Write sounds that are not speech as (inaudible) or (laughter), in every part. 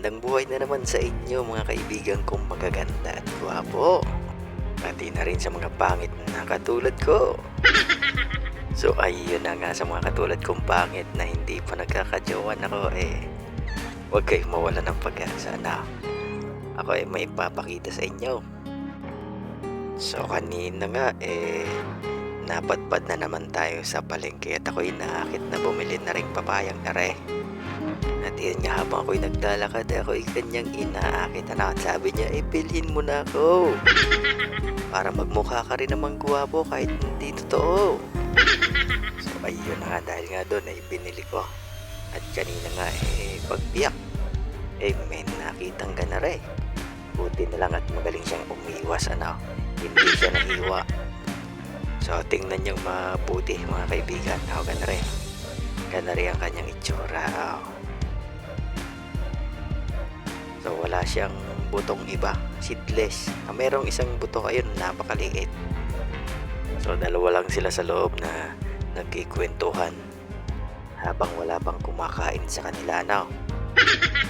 Magandang buhay na naman sa inyo mga kaibigan kong magaganda at gwapo. Pati na rin sa mga pangit na katulad ko. (laughs) So ayun na nga sa mga katulad kong pangit na hindi pa nagkakajowan ako eh. Huwag kayong mawala ng pag-asa na ako ay may ipapakita sa inyo. So kanina nga eh napadpad na naman tayo sa palengke at ako'y naakit na bumili na rin papayang are. At yun nga habang ako'y naglalakad ako'y kanyang inaakit na at sabi niya eh bilhin mo na ako. (laughs) Para magmukha ka rin namang guwapo kahit hindi totoo. So ayun na nga dahil nga doon ay binili ko. At kanina nga eh pagbiyak eh may nakitang ganare. Buti na lang at magaling siyang umiwas ano. Hindi siya nahiwa. So tingnan niyong mabuti mga kaibigan. Ako ganare. Ganare ang kanyang itsura. So wala siyang butong iba, seedless. Ah, merong isang buto ayun, napakaliit. So dalawa lang sila sa loob na nagkikwentuhan habang wala pang kumakain sa kanila ano.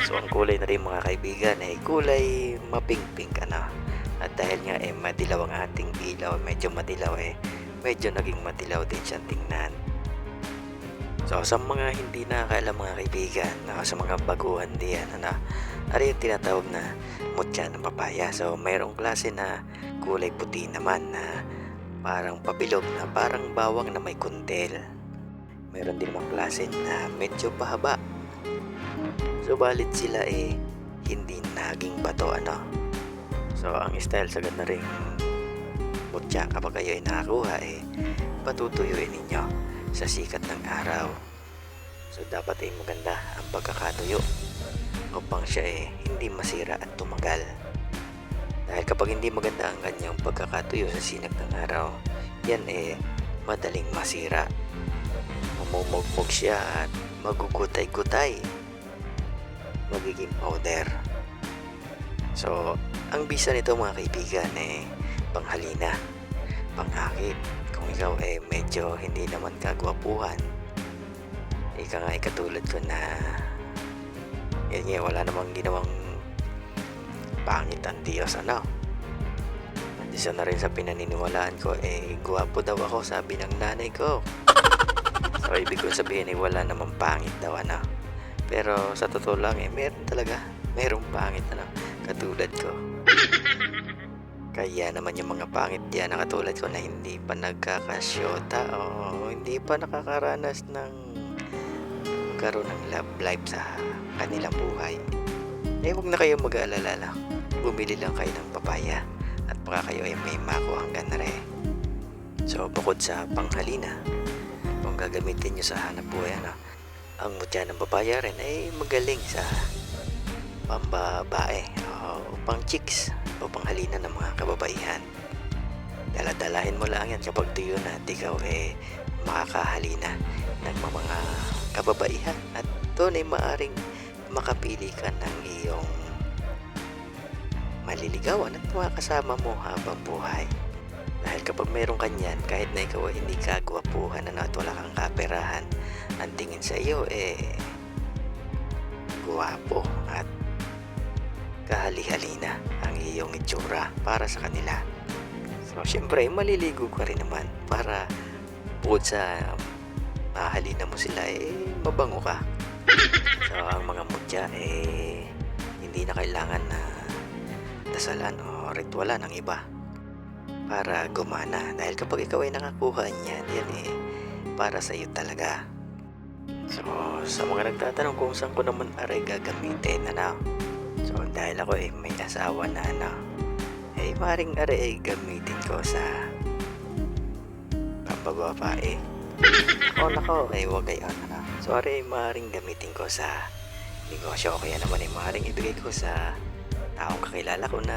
So ang kulay na rin mga kaibigan ay kulay mapink-pink ano. At dahil nga eh madilaw ang ating ilaw, medyo madilaw eh, medyo naging madilaw din siyang tingnan. So sa mga hindi nakakaalam mga kaibigan, no, sa mga baguhan diyan, ano, ano yung tinatawag na mutya ng papaya. So mayroong klase na kulay puti naman na parang pabilog na parang bawang na may kuntel. Meron din namang klase na medyo pahaba. Subalit sila eh hindi naging bato ano. So ang style sa ganda ring mutya kapag kayo ay nakakuha eh patutuyuin ninyo sa sikat ng araw. So dapat ay maganda ang pagkakatuyo upang siya eh hindi masira at tumagal. Dahil kapag hindi maganda ang kanyang pagkakatuyo sa sinag ng araw, yan eh madaling masira. Mamumugmog siya at magugutay-gutay. Magiging powder. So, ang bisa nito mga kaibigan eh panghalina, pangakit. Kung ikaw eh medyo hindi naman kagwapuhan, ika nga eh, katulad ko na yan nga, wala namang ginawang pangit ang Diyos, ano? Isa na rin sa pinaniniwalaan ko, eh, guwapo daw ako, sabi ng nanay ko. (laughs) So, ibig ko sabihin, eh, wala namang pangit daw, ano? Pero, sa totoo lang, eh, meron talaga. Merong pangit, ano? Katulad ko. (laughs) Kaya naman yung mga pangit diyan na katulad ko na hindi pa nagkakasyota o hindi pa nakakaranas ng magkaroon ng love life sa kanilang buhay. Eh huwag na kayo mag-aalala lang. Bumili lang kayo ng papaya at baka kayo ay may makuha hanggang na rin. So bukod sa panghalina, kung gagamitin nyo sa hanap buhay, ano, ang mutya ng papaya rin ay magaling sa pambabae pang chicks o panghalina ng mga kababaihan. Daladalahin mo lang yan kapag tuyo na at ikaw eh makakahalina ng mga kababaihan at doon ay maaring makapili ka ng iyong maliligawan at mga kasama mo habang buhay. Dahil kapag meron kanyan, kahit na ikaw ay hindi kagwapuhan ano, at wala kang kaperahan, ang tingin sa iyo eh guwapo at kahali-halina ang iyong itsura para sa kanila. So, syempre, maliligo ka rin naman para bukod sa mahalina mo sila, eh, mabango ka. So, ang mga mutya, eh, hindi na kailangan na dasalan o ritualan ng iba para gumana. Dahil kapag ikaw ay nakakuha niyan, yan eh, para sa iyo talaga. So, sa mga nagtatanong kung saan ko naman aray gagamitin, ano? So, dahil ako eh, may asawa na, ano? Eh, maring aray ay gamitin ko sa pampababae. O nako, eh huwag gayon. Ano? So, ari, maaaring gamitin ko sa negosyo. Kaya naman ay maaaring ibigay ko sa taong kakilala ko na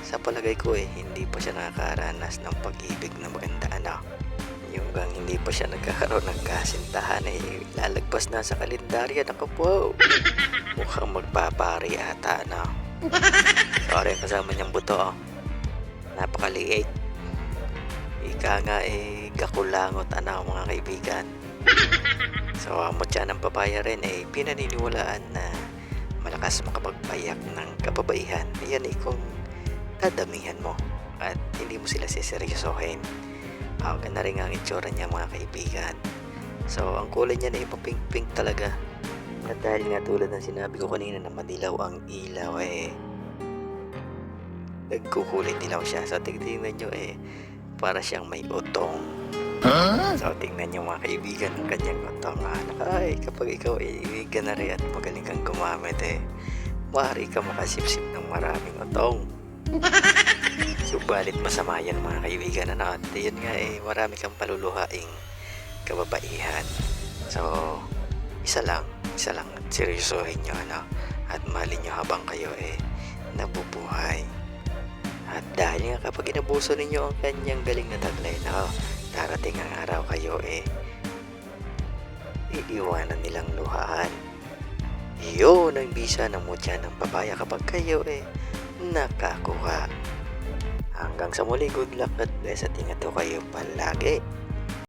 sa palagay ko eh, hindi pa siya nakakaranas ng pag-ibig na maganda ano. Yung gang hindi pa siya nagkakaroon ng kasintahan eh, lalagpas na sa kalendaryo. Naku po, mukhang magpapari ata ano. Sorry, kasama niyang buto oh. Napakaliit. Ika nga eh, gakulangot ano mga kaibigan. So, mutya ng papaya rin ay pinaniniwalaan na malakas makapagpayak ng kababaihan. Yan ay kung dadamihan mo at hindi mo sila siseryosohin. Ah, ganda rin ang itsura niya mga kaibigan. So, ang kulay niya na pink-pink talaga. At dahil nga tulad ng sinabi ko kanina na madilaw ang ilaw eh nagkukulay dilaw siya. So, tignan nyo eh para siyang may utong. So, tingnan nyo mga kaibigan ng kanyang utong. Ah, ay, kapag ikaw ay ganari at magaling kang gumamit eh, maaari ka makasipsip ng maraming utong. (laughs) Subalit masama yan mga kaibigan. Ano? At yun nga eh, marami kang paluluhaing kababaihan. So, isa lang, isa lang seryosohin nyo ano, at mahalin nyo habang kayo eh nabubuhay. At dahil nga kapag inabuso ninyo ang kanyang galing na taglay na darating ang araw kayo eh iiwanan nilang luhaan. Iyon ang bisa ng mutya ng papaya kapag kayo eh nakakuha. Hanggang sa muli, good luck at bless at ingat kayo palagi.